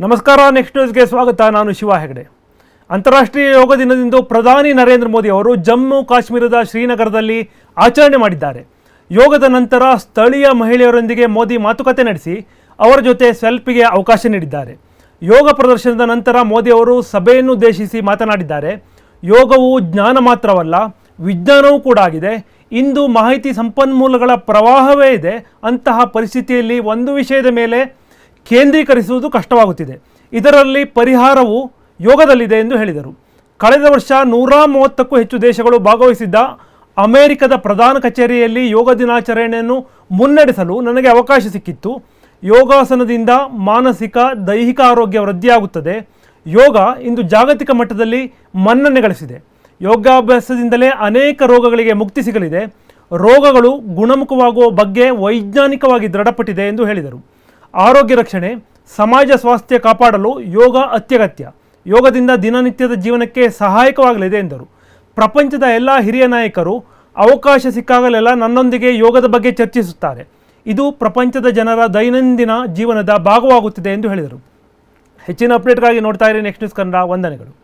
ನಮಸ್ಕಾರ ನೆಕ್ಸ್ಟ್ ನ್ಯೂಸ್ಗೆ ಸ್ವಾಗತ. ನಾನು ಶಿವ ಹೆಗಡೆ. ಅಂತಾರಾಷ್ಟ್ರೀಯ ಯೋಗ ದಿನದಿಂದ ಪ್ರಧಾನಿ ನರೇಂದ್ರ ಮೋದಿ ಅವರು ಜಮ್ಮು ಕಾಶ್ಮೀರದ ಶ್ರೀನಗರದಲ್ಲಿ ಆಚರಣೆ ಮಾಡಿದ್ದಾರೆ. ಯೋಗದ ನಂತರ ಸ್ಥಳೀಯ ಮಹಿಳೆಯರೊಂದಿಗೆ ಮೋದಿ ಮಾತುಕತೆ ನಡೆಸಿ ಅವರ ಜೊತೆ ಸೆಲ್ಫಿಗೆ ಅವಕಾಶ ನೀಡಿದ್ದಾರೆ. ಯೋಗ ಪ್ರದರ್ಶನದ ನಂತರ ಮೋದಿ ಅವರು ಸಭೆಯನ್ನುದ್ದೇಶಿಸಿ ಮಾತನಾಡಿದ್ದಾರೆ. ಯೋಗವು ಜ್ಞಾನ ಮಾತ್ರವಲ್ಲ, ವಿಜ್ಞಾನವೂ ಕೂಡ ಆಗಿದೆ. ಇಂದು ಮಾಹಿತಿ ಸಂಪನ್ಮೂಲಗಳ ಪ್ರವಾಹವೇ ಇದೆ. ಅಂತಹ ಪರಿಸ್ಥಿತಿಯಲ್ಲಿ ಒಂದು ವಿಷಯದ ಮೇಲೆ ಕೇಂದ್ರೀಕರಿಸುವುದು ಕಷ್ಟವಾಗುತ್ತಿದೆ. ಇದರಲ್ಲಿ ಪರಿಹಾರವು ಯೋಗದಲ್ಲಿದೆ ಎಂದು ಹೇಳಿದರು. ಕಳೆದ ವರ್ಷ ನೂರ ಮೂವತ್ತಕ್ಕೂ ಹೆಚ್ಚು ದೇಶಗಳು ಭಾಗವಹಿಸಿದ್ದ ಅಮೆರಿಕದ ಪ್ರಧಾನ ಕಚೇರಿಯಲ್ಲಿ ಯೋಗ ದಿನಾಚರಣೆಯನ್ನು ಮುನ್ನಡೆಸಲು ನನಗೆ ಅವಕಾಶ ಸಿಕ್ಕಿತ್ತು. ಯೋಗಾಸನದಿಂದ ಮಾನಸಿಕ, ದೈಹಿಕ ಆರೋಗ್ಯ ವೃದ್ಧಿಯಾಗುತ್ತದೆ. ಯೋಗ ಇಂದು ಜಾಗತಿಕ ಮಟ್ಟದಲ್ಲಿ ಮನ್ನಣೆ ಗಳಿಸಿದೆ. ಯೋಗಾಭ್ಯಾಸದಿಂದಲೇ ಅನೇಕ ರೋಗಗಳಿಗೆ ಮುಕ್ತಿ ಸಿಗಲಿದೆ. ರೋಗಗಳು ಗುಣಮುಖವಾಗುವ ಬಗ್ಗೆ ವೈಜ್ಞಾನಿಕವಾಗಿ ದೃಢಪಟ್ಟಿದೆ ಎಂದು ಹೇಳಿದರು. ಆರೋಗ್ಯ ರಕ್ಷಣೆ, ಸಮಾಜ ಸ್ವಾಸ್ಥ್ಯ ಕಾಪಾಡಲು ಯೋಗ ಅತ್ಯಗತ್ಯ. ಯೋಗದಿಂದ ದಿನನಿತ್ಯದ ಜೀವನಕ್ಕೆ ಸಹಾಯಕವಾಗಲಿದೆ ಎಂದರು. ಪ್ರಪಂಚದ ಎಲ್ಲ ಹಿರಿಯ ನಾಯಕರು ಅವಕಾಶ ಸಿಕ್ಕಾಗಲೆಲ್ಲ ನನ್ನೊಂದಿಗೆ ಯೋಗದ ಬಗ್ಗೆ ಚರ್ಚಿಸುತ್ತಾರೆ. ಇದು ಪ್ರಪಂಚದ ಜನರ ದೈನಂದಿನ ಜೀವನದ ಭಾಗವಾಗುತ್ತಿದೆ ಎಂದು ಹೇಳಿದರು. ಹೆಚ್ಚಿನ ಅಪ್ಡೇಟ್ಗಾಗಿ ನೋಡ್ತಾ ಇರಿ ನೆಕ್ಸ್ಟ್ ನ್ಯೂಸ್ ಕನ್ನಡ ವಂದನೆಗಳು.